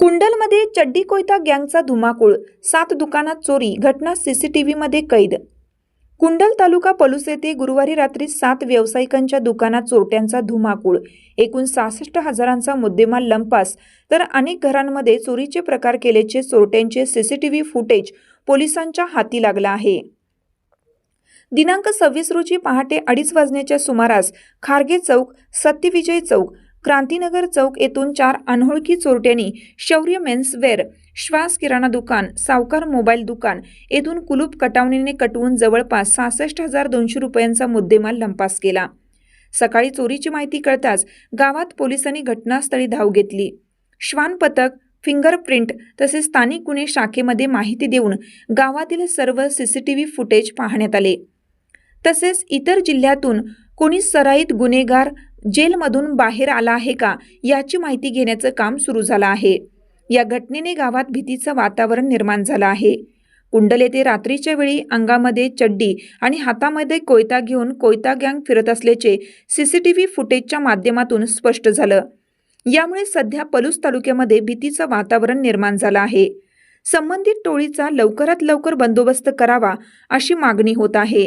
कुंडलमध्ये चड्डी कोयता गँगचा धुमाकूळ सात दुकानात चोरी घटना सीसीटीव्हीमध्ये कैद. कुंडल तालुका पलूस येथे गुरुवारी रात्री सात व्यावसायिकांच्या दुकानात चोरट्यांचा धुमाकूळ. एकूण सहासष्ट हजारांचा मुद्देमाल लंपास तर अनेक घरांमध्ये चोरीचे प्रकार केल्याचे चोरट्यांचे सीसीटीव्ही फुटेज पोलिसांच्या हाती लागला आहे. दिनांक सव्वीस रोजी पहाटे अडीच वाजण्याच्या सुमारास खारगे चौक सत्यविजय चौक क्रांतीनगर चौक येथून चार अनोळखी चोरट्यांनी शौर्य मेन्सवेअर श्वास किराणा दुकान सावकार मोबाईल दुकान येथून कुलूप कटावणीने कटवून जवळपास सहासष्ट हजार दोनशे रुपयांचा मुद्देमाल लंपास केला. सकाळी चोरीची माहिती कळताच गावात पोलिसांनी घटनास्थळी धाव घेतली. श्वान पथक फिंगरप्रिंट तसेच स्थानिक गुन्हे शाखेमध्ये माहिती देऊन गावातील सर्व सीसीटीव्ही फुटेज पाहण्यात आले. तसेच इतर जिल्ह्यातून कोणी सराईत गुन्हेगार जेलमधून बाहेर आला आहे का याची माहिती घेण्याचं काम सुरू झालं आहे. या घटनेने गावात भीतीचं वातावरण निर्माण झालं आहे. कुंडल येथे रात्रीच्या वेळी अंगामध्ये चड्डी आणि हातामध्ये कोयता घेऊन कोयता गँग फिरत असल्याचे सीसीटीव्ही फुटेजच्या माध्यमातून स्पष्ट झालं. यामुळे सध्या पलूस तालुक्यामध्ये भीतीचं वातावरण निर्माण झालं आहे. संबंधित टोळीचा लवकरात लवकर बंदोबस्त करावा अशी मागणी होत आहे.